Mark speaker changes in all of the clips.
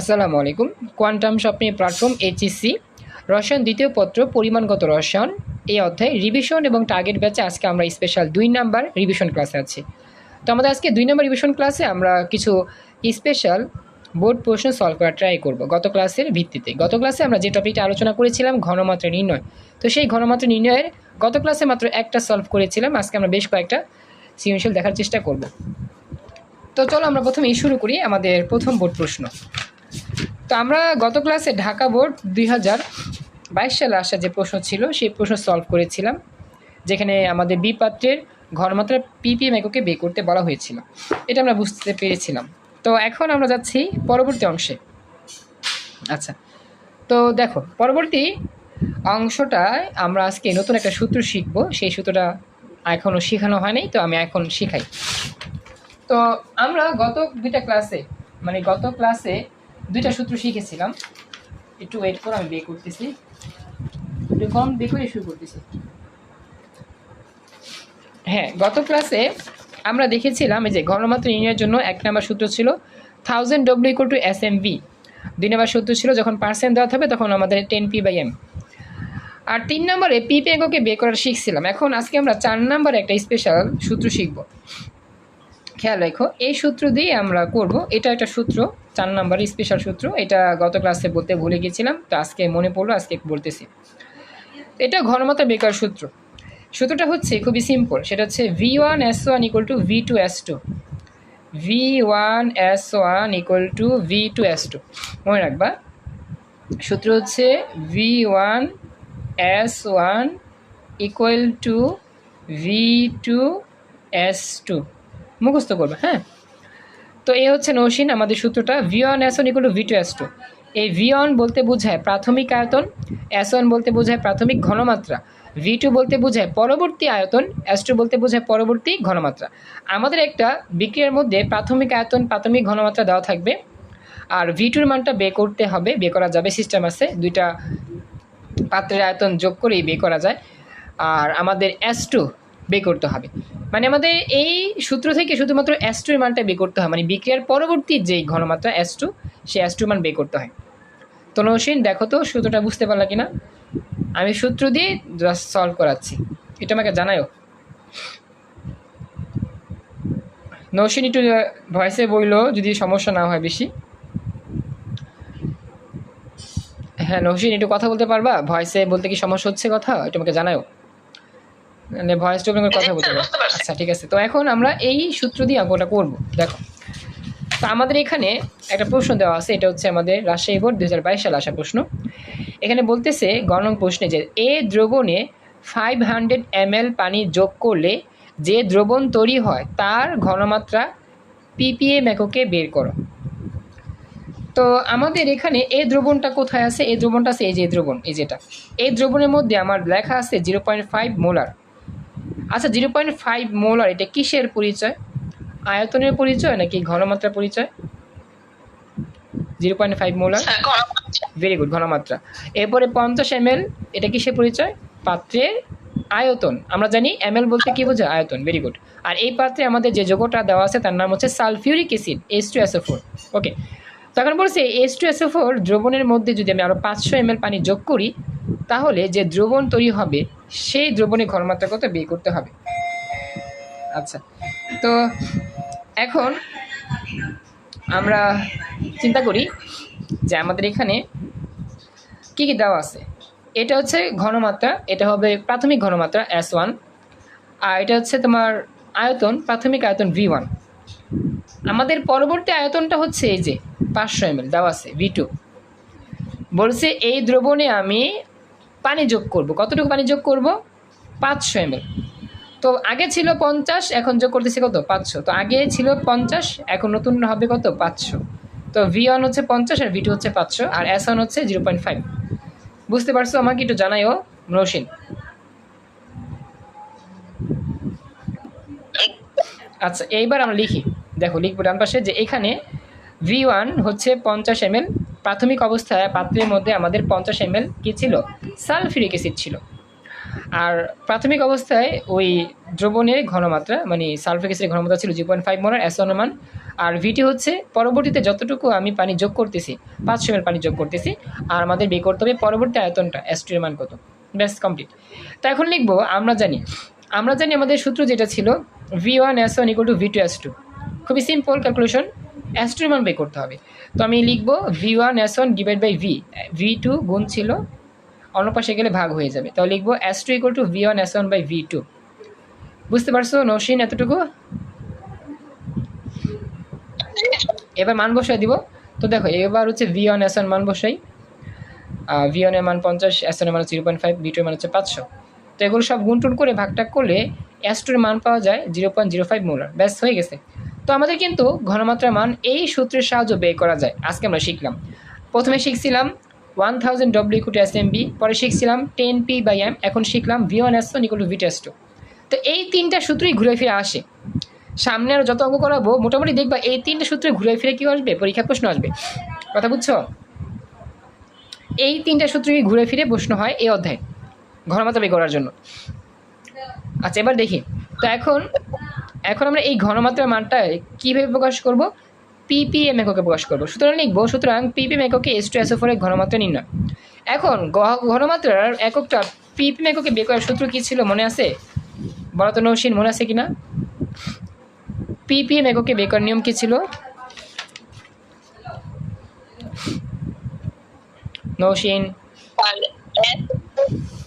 Speaker 1: আসসালামু আলাইকুম। কোয়ান্টাম স্বপ্নের প্ল্যাটফর্ম এইচএসসি রসায়ন দ্বিতীয় পত্র, পরিমাণগত রসায়ন। এই অধ্যায় রিভিশন এবং টার্গেট ব্যাচে আজকে আমরা স্পেশাল দুই নাম্বার রিভিশন ক্লাসে আছি। তো আমাদের আজকে দুই নম্বর রিভিশন ক্লাসে আমরা কিছু স্পেশাল বোর্ড প্রশ্ন সলভ করার ট্রাই করব গত ক্লাসের ভিত্তিতে। গত ক্লাসে আমরা যে টপিকটা আলোচনা করেছিলাম, ঘনমাত্রা নির্ণয়। তো সেই ঘনমাত্রা নির্ণয়ের গত ক্লাসে মাত্র একটা সলভ করেছিলাম। আজকে আমরা বেশ কয়েকটা সৃজনশীল দেখার চেষ্টা করব। তো চলো আমরা প্রথমেই শুরু করি আমাদের প্রথম বোর্ড প্রশ্ন। তো আমরা গত ক্লাসে ঢাকা বোর্ড দুই বাইশ সালে আসা যে প্রশ্ন ছিল, সেই প্রশ্ন সলভ করেছিলাম, যেখানে আমাদের বি পাত্রের ঘনমাত্রা পিপিএম এককে বের করতে বলা হয়েছিল। এটা আমরা বুঝতে পেরেছিলাম। তো এখন আমরা যাচ্ছি পরবর্তী অংশে। আচ্ছা তো দেখো, পরবর্তী অংশটায় আমরা আজকে নতুন একটা সূত্র শিখব। সেই সূত্রটা এখনও শেখানো হয়নি, তো আমি এখন শিখাই। তো আমরা গত দুইটা ক্লাসে মানে গত ক্লাসে দুইটা সূত্র শিখেছিলাম। একটু ওয়েট করে, আমি বের করতেছি। একটু কম বের করে শুরু করতেছি। হ্যাঁ গত ক্লাসে আমরা দেখেছিলাম, এই যে ঘনমাত্রা নির্ণয়ের জন্য এক নম্বর সূত্র ছিল thousand W equal to S M V দুই নম্বর সূত্র ছিল, যখন পার্সেন্ট দেওয়া হবে তখন আমাদের ten P by M R তিন নম্বরে পিপি এককে বের করা শিখছিলাম। এখন আজকে আমরা চার নম্বরে একটা স্পেশাল সূত্র শিখব। খেয়াল রেখো, এই সূত্র দিয়ে আমরা করব, এটা একটা সূত্র। চার নাম্বার স্পেশাল সূত্র। এটা গত ক্লাসে বলতে ভুলে গেছিলাম, তো আজকে মনে পড়ল, আজকে বলতেছি। এটা ঘনমাত্রা বেকার সূত্র। সূত্রটা হচ্ছে খুবই সিম্পল সেটা হচ্ছে V one S one equal to V two S two V one S one equal to V two S two মনে রাখবা, সূত্র হচ্ছে V one S one equal to V two S two মুখস্থ করবে হ্যাঁ? তো এই হচ্ছে নৌসিন, আমাদের সূত্রটা। V one S one equal to V two S two এই ভি বলতে বোঝায় প্রাথমিক আয়তন এস বলতে বোঝায় প্রাথমিক ঘনমাত্রা। ভি টু বলতে বোঝায় পরবর্তী আয়তন এস টু বলতে বোঝায় পরবর্তী ঘনমাত্রা। আমাদের একটা বিক্রিয়ার মধ্যে প্রাথমিক আয়তন, প্রাথমিক ঘনমাত্রা দেওয়া থাকবে। আর ভি টুর মানটা বে করতে হবে বে করা যাবে সিস্টেম আছে। দুইটা পাত্রের আয়তন যোগ করেই বে করা যায়। আর আমাদের এস টু বে করতে হবে। মানে আমাদের এই সূত্র থেকে শুধুমাত্র এস টুর মানটা বে করতে হয়। মানে বিক্রিয়ার পরবর্তী যেই ঘনমাত্রা এস টু সেই এস টু মান বে করতে হয়। তো নৌসিন, দেখো তো, সূত্রটা বুঝতে পারলা কিনা? আমি সূত্র দিয়ে সলভ করাচ্ছি। এটা আমাকে জানায়ও। নৌসিন একটু ভয়েসে বইলো, যদি সমস্যা না হয় বেশি। হ্যাঁ নৌসিন, একটু কথা বলতে পারবা? ভয়েসে বলতে কি সমস্যা হচ্ছে কথা? এটা আমাকে জানাও মানে ভয়েস টোন কথা বলতে পারো আচ্ছা ঠিক আছে। তো এখন আমরা এই সূত্র দিয়ে অঙ্কটা করব। দেখো। তো আমাদের এখানে একটা প্রশ্ন দেওয়া আছে। এটা হচ্ছে আমাদের রাজশাহী বোর্ড দু সালে আসা প্রশ্ন। এখানে বলতেছে গণন প্রশ্নে যে এ দ্রবণে ফাইভ হান্ড্রেড এম পানি যোগ করলে যে দ্রবণ তৈরি হয় তার ঘনমাত্রা পিপিএম এককে বের করো। তো আমাদের এখানে এই দ্রবণটা কোথায় আছে? এই দ্রবণটা আছে এই যে দ্রবণ এই যেটা। এই দ্রবণের মধ্যে আমার লেখা আছে জিরো পয়েন্ট ফাইভ মোলার আচ্ছা জিরো পয়েন্ট ফাইভ মোলার এটা কিসের পরিচয়? আয়তনের পরিচয় নাকি ঘনমাত্রা পরিচয়? Zero point five molar? Very good ঘনমাত্রা। এরপরে পঞ্চাশ এম এটা কিসের পরিচয়? পাত্রের আয়তন। আমরা জানি এম বলতে কি বোঝায়? আয়তন। ভেরি গুড আর এই পাত্রে আমাদের যে যোগটা দেওয়া আছে তার নাম হচ্ছে sulphuric acid S two S O four okay তখন বলছে এস টু এসও ফোর দ্রবণের মধ্যে যদি আমি আরও পাঁচশো এম পানি যোগ করি তাহলে যে দ্রবণ তৈরি হবে, সেই দ্রবণের ঘনমাত্রা কত বের করতে হবে? আচ্ছা তো এখন আমরা চিন্তা করি যে আমাদের এখানে কী কী দেওয়া আছে। এটা হচ্ছে ঘনমাত্রা, এটা হবে প্রাথমিক ঘনমাত্রা এস ওয়ান আর এটা হচ্ছে তোমার আয়তন, প্রাথমিক আয়তন ভি ওয়ান আমাদের পরবর্তী আয়তনটা হচ্ছে এই যে পাঁচশো এম এল দেওয়া আছে ভি টু বলছে এই দ্রবণে আমি পানি যোগ করব। কতটুকু পানি যোগ করব? পাঁচশো এম তো আগে ছিল পঞ্চাশ, এখন যোগ করতেছি কত? পাঁচশো। তো আগে ছিল পঞ্চাশ, এখন নতুন হবে কত? পাঁচশো। তো ভি ওয়ান হচ্ছে পঞ্চাশ আর ভি টু হচ্ছে পাঁচশো আর এস ওয়ান হচ্ছে জিরো পয়েন্ট ফাইভ বুঝতে পারছ আমাকে একটু জানাইও, রোশিন? আচ্ছা এইবার আমরা লিখি। দেখো, লিখব ডান পাশে যে এখানে ভি ওয়ান হচ্ছে পঞ্চাশ এম প্রাথমিক অবস্থায় পাত্রের মধ্যে আমাদের পঞ্চাশ এম কী ছিল? সালফিউরিক অ্যাসিড ছিল। আর প্রাথমিক অবস্থায় ওই দ্রবণের ঘনমাত্রা মানে সালফিক অ্যাসিডের ঘনমাত্রা ছিল জিরো পয়েন্ট ফাইভ মোলার অ্যাসোনমান আর ভিটি হচ্ছে, পরবর্তীতে যতটুকু আমি পানি যোগ করতেছি, পাঁচশো এমএল পানি যোগ করতেছি, আর আমাদের বের করতে হবে পরবর্তী আয়তনটা এর মান কত? ব্যাস কমপ্লিট তো এখন লিখব, আমরা জানি আমরা জানি আমাদের সূত্র যেটা ছিল V one S one equal to V two S two খুবই সিম্পল ক্যালকুলেশন এস টু এর মান বের করতে হবে। তো আমি লিখব V one S one divide by V V two গুণ ছিল, অন্য পাশে গেলে ভাগ হয়ে যাবে। তাহলে লিখব S two equal to V one S one by V two বুঝতে পারছ নৌসিন এতটুকু? এবার মান বসাই দিব। তো দেখো, এবার হচ্ছে ভি ওয়ান এস ওয়ান মান বসাই। ভি ওয়ানের মান পঞ্চাশ এস ওয়ানের মান জিরো পয়েন্ট ফাইভ ভি টুর মান হচ্ছে পাঁচশো। তো এগুলো সব গুণটুন করে ভাগটাগ করলে এস টুর মান পাওয়া যায় zero point zero five molar ব্যাস, হয়ে গেছে। তো আমাদের কিন্তু ঘনমাত্রার মান এই সূত্রের সাহায্যে বের করা যায়। আজকে আমরা শিখলাম। প্রথমে শিখছিলাম one thousand W ইকুটি S M B পরে শিখছিলাম টেন পি বাই এম এখন শিখলাম V one S one equal to V টেস two তো এই তিনটা সূত্রই ঘুরে ফিরে আসে। সামনে আরও যত অঙ্ক করাবো, মোটামুটি দেখবা এই তিনটা সূত্রে ঘুরে ফিরে কি আসবে? পরীক্ষা প্রশ্ন আসবে। কথা বুঝছ? এই তিনটা সূত্রই ঘুরে ফিরে প্রশ্ন হয় এই অধ্যায়ে ঘনমাত্রা বের করার জন্য। আচ্ছা এবার দেখি। তো এখন এখন আমরা এই ঘনমাত্রার মানটা কীভাবে প্রকাশ করব? পিপিএম এককে প্রকাশ করব। সুতরাং লিখব, সুতরাং পিপিএম এককে এস টু এস ফোরের ঘনমাত্রা নির্ণয়। এখন ঘনমাত্রার এককটা পিপিএম এককে বের করার সূত্র কী ছিল মনে আছে? বলো তো নৌসিন, মনে আছে কিনা? পিপিএম এককে বের করার নিয়ম কী ছিল? নৌসিন।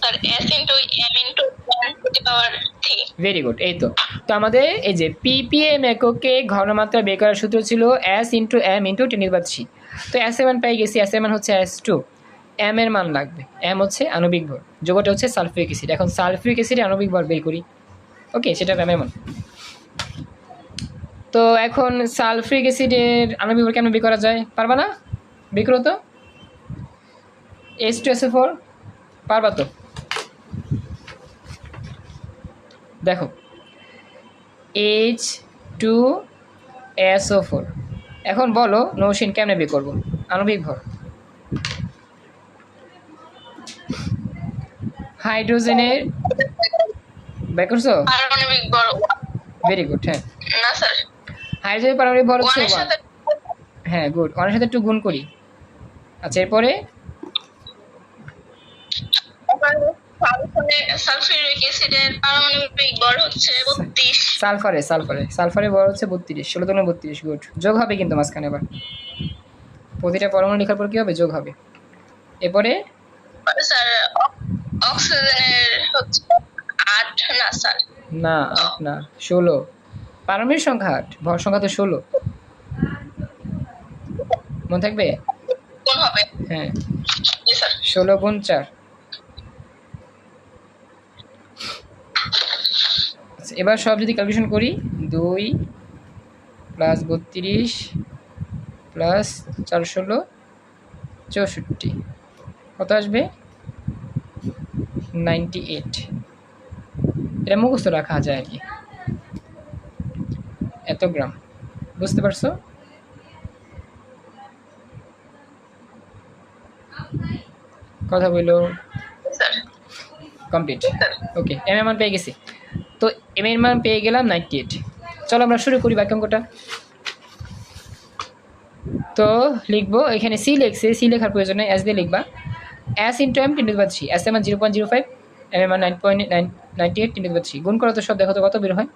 Speaker 2: আর S আর S into M into 1 to the power 3
Speaker 1: very good এই তো। তো আমাদের এই যে পিপিএম এককে ঘনমাত্রা বের করার সূত্র ছিল S into M into ten বাদ সি তো এস এর মান পাই গেছি এস এর মান হচ্ছে এস টু এম এর মান লাগবে এম হচ্ছে আণবিক ভর, যোগটা হচ্ছে সালফিউরিক অ্যাসিড। এখন সালফিউরিক অ্যাসিডে আণবিক ভর বের করি। ওকে সেটা এম এর মান। তো এখন সালফিউরিক অ্যাসিডের আণবিক ভর কেমন বের করা যায়? পারবা না? বের করো তো। এস টু এস ফোর পারবা তো? দেখো। এইচ টু এসও ফোর এখন বলো নৌসিন কেমনে বের করব? আণবিক ভর। হাইড্রোজেনের বের করছ?
Speaker 2: পারমাণবিক ভর
Speaker 1: ভেরি গুড হ্যাঁ।
Speaker 2: না স্যার।
Speaker 1: হাইড্রোজেনের পারমাণবিক ভর হচ্ছে হ্যাঁ গুড ওয়ানের সাথে একটু গুণ করি। আচ্ছা এরপরে
Speaker 2: সালফিউরিক অ্যাসিডের পারমাণবিক ভর হচ্ছে 32
Speaker 1: সালফারে সালফারে। সালফারের ভর হচ্ছে বত্রিশ ষোলো দুগুণে বত্রিশ গুড। যোগ হবে কিন্তু মাঝখানে আবার প্রতিটা পরমাণু লেখার পর কী হবে? যোগ হবে। এরপরে?
Speaker 2: স্যার অক্সিজেনের হচ্ছে 8 না স্যার।
Speaker 1: না আট না ষোলো। পারমাণবিক সংখ্যা আট ভর সংখ্যা তো ষোলো। মনে থাকবে?
Speaker 2: কোন হবে।
Speaker 1: হ্যাঁ। ষোলো গুণ চার। আচ্ছা, এবার সব যদি ক্যালকুলেশন করি দুই প্লাস বত্রিশ প্লাস চার ষোলো চৌষট্টি। কত আসবে? নাইনটি এইট এটা মুখস্থ রাখা যায় আর কি। এত গ্রাম। বুঝতে পারছ? কথা বলল? কমপ্লিট ওকে এম এর মান পেয়ে গেছি। তো এম এর মান পেয়ে গেলাম নাইনটি এইট চলো আমরা শুরু করি বাক্য অঙ্কটা তো লিখব, এখানে সি লেখছে সি লেখার প্রয়োজন এস দিয়ে লিখবা। S into M ten three S M zero point zero five M M nine point nine ninety eight ten three গুণ করো তো সব, দেখো তো কত বের হয়।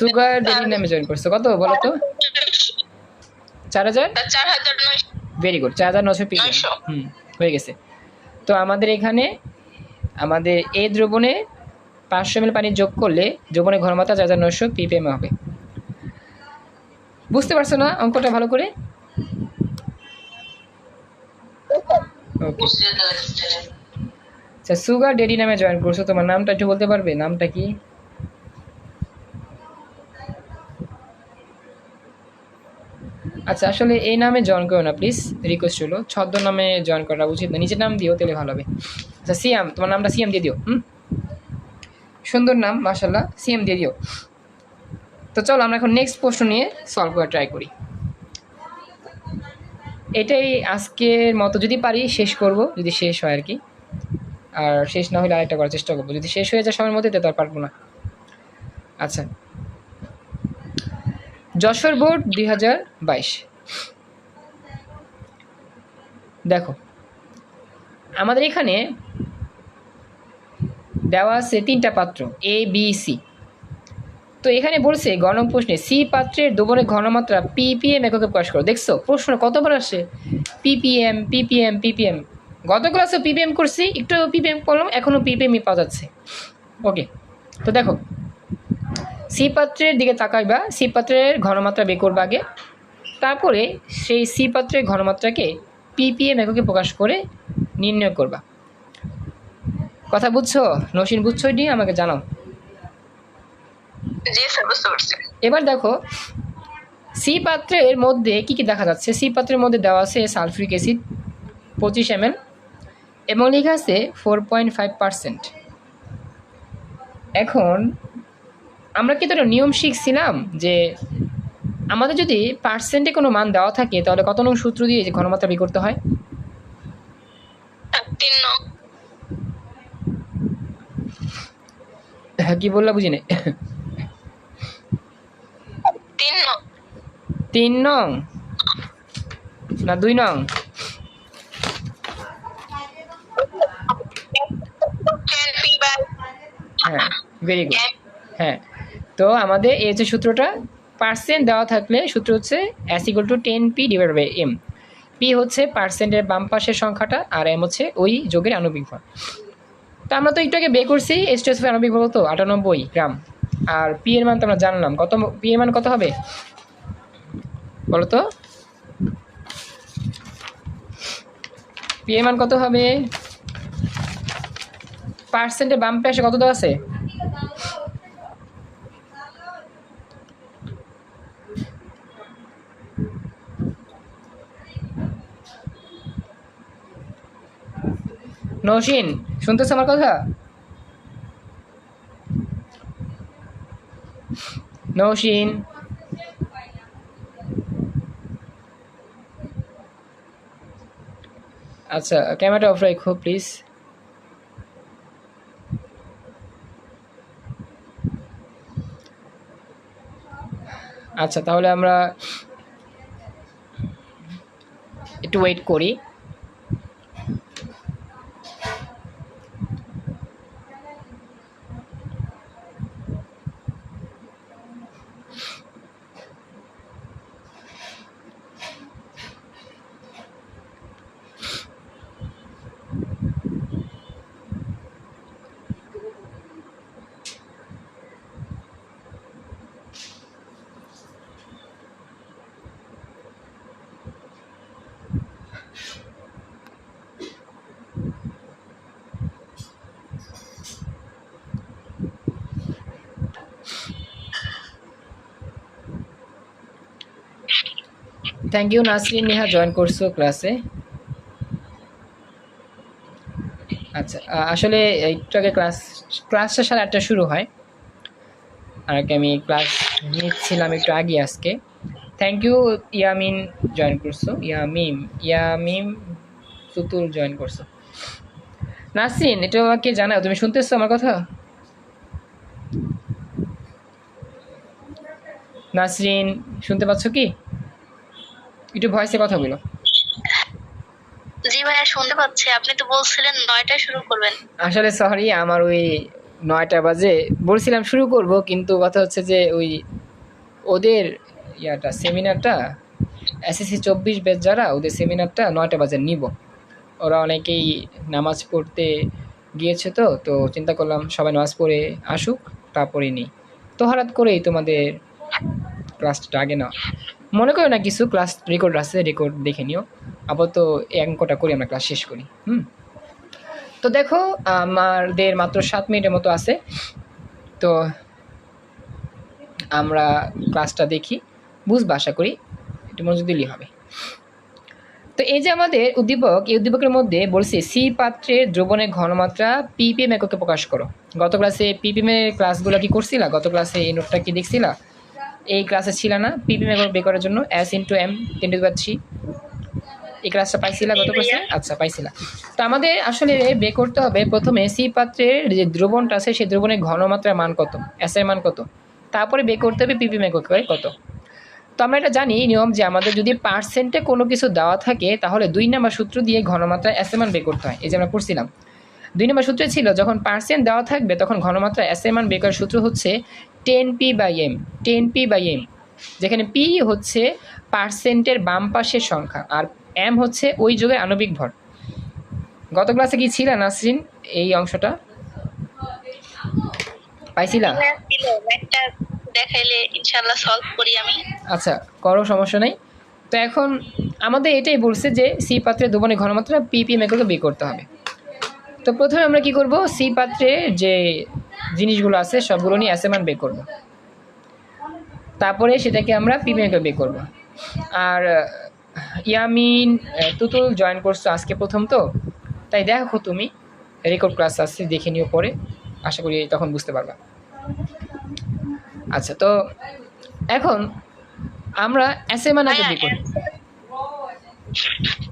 Speaker 1: সুগার ডেলি নামে জয়েন করছ। কত বলো তো চার হাজার
Speaker 2: চার
Speaker 1: ভেরি গুড চার হাজার নশো
Speaker 2: নয়শো।
Speaker 1: হুম হয়ে গেছে। তো আমাদের এখানে আমাদের এই দ্রবণে পাঁচশো এমএল পানি যোগ করলে দ্রবণের ঘনমাত্রা চার হাজার নশো পিপিএম হবে। বুঝতে পারছ না অঙ্কটা ভালো করে? আচ্ছা সুগার ডেডি নামে জয়েন করছ তোমার নামটা একটু বলতে পারবে? নামটা কি? আচ্ছা আসলে এই নামে জয়েন করো না প্লিজ রিকোয়েস্ট হলো ছদ্ম নামে জয়েন করা উচিত না, নিজের নাম দিও তাহলে ভালো হবে। আচ্ছা সিয়াম তোমার নামটা সিয়াম দিয়ে দিও, হুম? সুন্দর নাম মাশাল্লাহ সিএম দিয়ে দিও। তো চলো, আমরা এখন নেক্সট প্রশ্ন নিয়ে সলভ করার ট্রাই করি। এটাই আজকের মতো, যদি পারি শেষ করব, যদি শেষ হয় আর কি। আর শেষ না হলে আরেকটা করার চেষ্টা করব, যদি শেষ হয়ে যায় সময়ের মধ্যে তো আর পারব না। আচ্ছা যশোর বোর্ড দুই হাজার বাইশ। দেখো, আমাদের এখানে দেওয়া আছে তিনটা পাত্র এ বি সি তো এখানে বলছে গণম প্রশ্নে সি পাত্রের দ্রবণের ঘনমাত্রা পিপিএম এককে প্রকাশ করো। দেখছ প্রশ্ন কতবার আসে? পিপিএম পিপিএম পিপিএম গত ক্লাসে পিপিএম করছি, একটু পিপিএম করলাম এখনও পিপিএমই পাওয়া যাচ্ছে। ওকে তো দেখো সি পাত্রের দিকে তাকাইবা সি পাত্রের ঘনমাত্রা বের করবা আগে। তারপরে সেই সি পাত্রের ঘনমাত্রাকে পিপিএম এককে প্রকাশ করে নির্ণয় করবা। কথা বুঝছ? নসীন বুঝছ এটি? আমাকে জানাও। এবার দেখো সি পাত্রের মধ্যে কি কি দেখা যাচ্ছে? সি পাত্রের মধ্যে দেওয়া আছে সালফিউরিক অ্যাসিড পঁচিশ এম এবং লেখা আছে ফোর পয়েন্ট ফাইভ পার্সেন্ট এখন আমরা কি তোর নিয়ম শিখছিলাম যে আমাদের যদি পার্সেন্টে কোনো মান দেওয়া থাকে তাহলে কত নং সূত্র দিয়ে যে ঘনমাত্রা বের করতে হয়? হ্যাঁ কি বললা বুঝি
Speaker 2: তিন নং।
Speaker 1: তিন নং? না দুই নং? হ্যাঁ ভেরি গুড হ্যাঁ। তো আমাদের এই হচ্ছে সূত্রটা পার্সেন্ট দেওয়া থাকলে সূত্র হচ্ছে S equal to ten P divide by M P হচ্ছে পার্সেন্টের বাম পাশের সংখ্যাটা আর এম হচ্ছে ওই যোগের আণবিক ভর তো আমরা তো একটু আগে বে করছি এস টি আণবিক ভর তো আটানব্বই গ্রাম। আর পি এর মান তো আমরা জানলাম। কত পি এর মান কত হবে? বলো তো পি এর মান কত হবে? পার্সেন্টের বাম পাশে কত দেওয়া আছে? নৌসিন, শুনতেছ আমার কথা? নৌসিন। আচ্ছা ক্যামেরাটা অফ রাখো, প্লিজ। আচ্ছা তাহলে আমরা একটু ওয়েট করি। Thank you Nasrin Neha join করছ ক্লাসে আচ্ছা আসলে একটু আগে ক্লাস ক্লাসটা সাড়ে আটটা শুরু হয়। আর আমি ক্লাস নিচ্ছিলাম একটু আগে আজকে। থ্যাংক ইউ ইয়ামিন জয়েন করছ। ইয়ামিম ইয়ামিম সুতুল জয়েন করছ। নাসরিন এটা আমাকে জানাও, তুমি শুনতেছো আমার কথা? নাসরিন শুনতে পাচ্ছ কি? একটু ভয়েসে কথা বলো।
Speaker 2: জি ভাইয়া শুনতে পাচ্ছি। আপনি তো বলছিলেন নয়টায় শুরু করবেন।
Speaker 1: আসলে সরি আমার ওই নয়টা বাজে। বলছিলাম শুরু করব কিন্তু কথা হচ্ছে যে ওই ওদের ইয়াটা সেমিনারটা এসএসসি চব্বিশ ব্যাচ যারা ওদের সেমিনারটা নয়টা বাজে নিব। ওরা অনেকেই নামাজ পড়তে গিয়েছে তো তো চিন্তা করলাম সবাই নামাজ পড়ে আসুক তারপরে নিই। তো হঠাৎ করেই তোমাদের ক্লাসটা আগে না মনে করো না কিছু ক্লাস রেকর্ড আছে রেকর্ড দেখে নিও। আপাতত এক অঙ্কটা করি, আমরা ক্লাস শেষ করি, হুম? তো দেখো, আমাদের মাত্র সাত মিনিটের মতো আছে। তো আমরা ক্লাসটা দেখি, বুঝব আশা করি, একটু মনোযোগ দিলেই হবে। তো এই যে আমাদের উদ্দীপক, এই উদ্দীপকের মধ্যে বলছে, সি পাত্রের দ্রবণের ঘনমাত্রা পিপিএম এককে প্রকাশ করো। গত ক্লাসে পিপিএম এর ক্লাসগুলো কি করছিলা? গত ক্লাসে এই নোটটা কি দেখছিলা? এই ক্লাসে ছিল না। পিপি মেকর বে করার জন্য S into M ten power three এই ক্লাসটা পাইছিলা গত ক্লাসে আচ্ছা পাইছিলা। তো আমাদের আসলে বে করতে হবে। প্রথমে সি পাত্রের যে দ্রবণটা আছে, সেই দ্রবণের ঘনমাত্রার মান কত? এস এর মান কত? তারপরে বে করতে হবে পিপি মেকর কত? তো আমরা এটা জানি নিয়ম যে আমাদের যদি পার্সেন্টে কোনো কিছু দেওয়া থাকে, তাহলে দুই নাম্বার সূত্র দিয়ে ঘনমাত্রা এস এম বে করতে হয়। এই যে আমরা করছিলাম দুই নম্বর সূত্রে ছিল, যখন পার্সেন্ট দেওয়া থাকবে, তখন ঘনমাত্রা এস এম বে করার সূত্র হচ্ছে ten P by M ten P by M. যেখানে পি হচ্ছে পার্সেন্টের বাম পাশের সংখ্যা আর এম হচ্ছে ওই যুগের আণবিক ভর। গত ক্লাসে কি ছিল নাসরিন এই অংশটা? পাইছিলা?
Speaker 2: ম্যাথ ছিল। ম্যাথটা দেখাইলে ইনশাআল্লাহ সলভ করি আমি।
Speaker 1: আচ্ছা করো সমস্যা নেই। তো এখন আমাদের এটাই বলছে যে সি পাত্রে দুবনে ঘনমাত্রা পি পি মেকরকে বের করতে হবে। তো প্রথমে আমরা কি করব? সি পাত্রে যে জিনিসগুলো আছে সবগুলো নিয়ে অ্যাসেমান বের করব। তারপরে সেটাকে আমরা পি বের করব। আর ইয়ামিন তুতুল জয়েন করছ আজকে প্রথম তো? তাই দেখো তুমি রেকর্ড ক্লাস আসছে দেখে নিও পরে। আশা করি তখন বুঝতে পারবা। আচ্ছা তো এখন আমরা অ্যাসেমান আগে বের করি।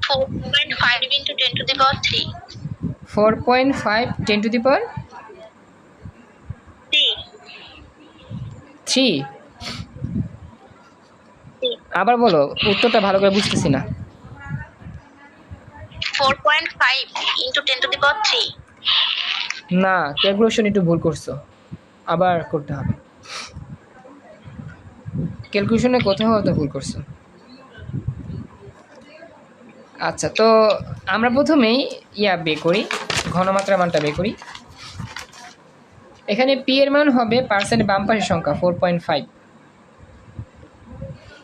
Speaker 2: Four point five ten to the power three
Speaker 1: four point five ten to the power
Speaker 2: three
Speaker 1: three আবার বলো উত্তরটা ভালো করে বুঝতেছি না। না ক্যালকুলেশন একটু ভুল করছ। আবার করতে হবে। ক্যালকুলেশনে কোথাও হয়তো ভুল করছ। আচ্ছা তো আমরা প্রথমেই ইয়া বে করি ঘনমাত্রা মানটা বে করি। এখানে পি এর মান হবে পার্সেন্ট বাম সংখ্যা ফোর পয়েন্ট ফাইভ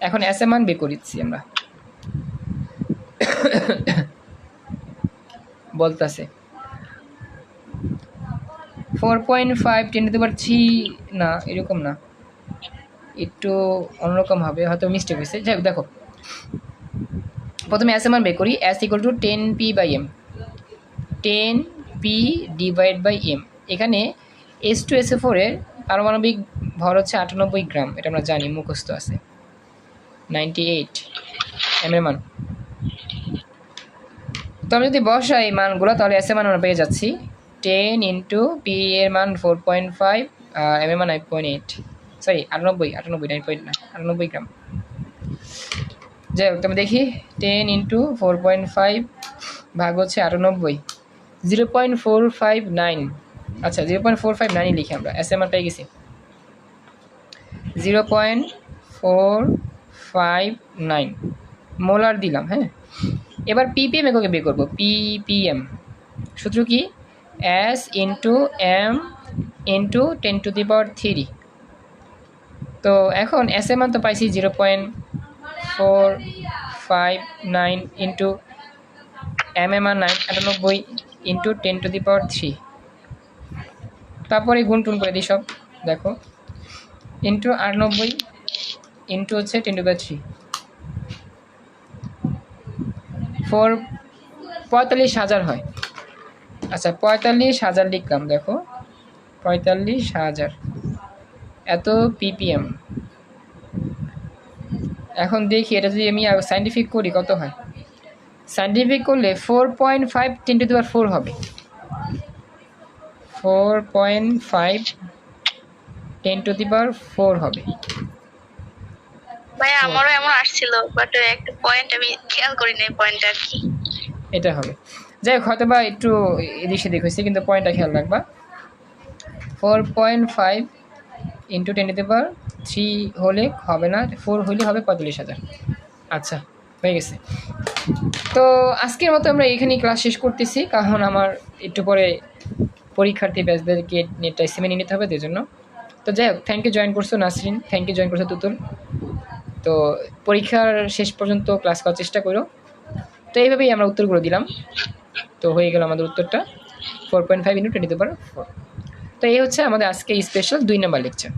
Speaker 1: এখন এস এর মান বে করিচ্ছি আমরা। বলতাছে। Four point five ten to three না, এরকম না। একটু অন্যরকম হবে, হয়তো মিস্টেক হয়েছে। যাই দেখো। প্রথমে এস এম আর বের করি। S equal to ten P by M ten P divide by M এখানে এস টু এস এ ফোরের পারমাণবিক ভর হচ্ছে আটানব্বই গ্রাম, এটা আমরা জানি, মুখস্থ আছে। নাইনটি এইট এম এর মান। তো আমি যদি বসাই এই মানগুলো, তাহলে এস এর মান আমরা পেয়ে যাচ্ছি টেন ইন্টু পি এর মান ফোর পয়েন্ট ফাইভ আর এম এর মান নাইন পয়েন্ট এইট সরি আটানব্বই আটানব্বই নাইন পয়েন্ট নাইন আটানব্বই গ্রাম। যাই হোক তুমি দেখি ten into four point five ভাগ হচ্ছে আটানব্বই zero point four five nine আচ্ছা জিরো পয়েন্ট ফোর ফাইভ নাইনই লিখি আমরা। এস এম আর পেয়ে গেছি। Zero point four five nine molar দিলাম হ্যাঁ? এবার পিপিএম এককে বের করব। পিপিএম সূত্র কি? S into M into ten to the power three তো এখন এস এর মান তো পাইছি zero point four five nine into M M আর নাইন আটানব্বই into ten to the power three তারপরে গুণ টুন করে দিই সব, দেখো। ইন্টু আটানব্বই ইন্টু হচ্ছে টেন টু থ্রি ফোর পঁয়তাল্লিশ হাজার হয়। আচ্ছা পঁয়তাল্লিশ হাজার লিখলাম, দেখো। পঁয়তাল্লিশ হাজার। এত পিপিএম এখন দেখি, এটা যদি আমি সাইন্টিফিক করি, কত হয়? সাইন্টিফিক করলে four point five ten to দেওয়ার ফোর হবে। Four point five ten to the power four হবে।
Speaker 2: ভাই আমারও এমন আসছিল বাট একটা পয়েন্ট আমি খেয়াল করি নাই পয়েন্টটা আর কি
Speaker 1: এটা হবে। যাই হোক হয়তো বা একটু এদিক সেদিক হয়েছে কিন্তু পয়েন্টটা খেয়াল রাখবা। Four point five into ten to power three হলে হবে না ফোর হলে হবে পঁয়তাল্লিশ হাজার। আচ্ছা হয়ে গেছে। তো আজকের মতো আমরা এখানেই ক্লাস শেষ করতেছি। কারণ আমার একটু পরে পরীক্ষার্থী ব্যাচদেরকে নেটটা সিমে নিয়ে নিতে হবে জন্য তো যাই হোক থ্যাংক ইউ জয়েন করছ নাসরিন থ্যাংক ইউ জয়েন করছ তুতুল। তো পরীক্ষার শেষ পর্যন্ত ক্লাস করার চেষ্টা করো। তো এইভাবেই আমরা উত্তরগুলো দিলাম। তো হয়ে গেল আমাদের উত্তরটা। Four point five into twenty তো এই হচ্ছে আমাদের আজকে স্পেশাল দুই নম্বর লেকচার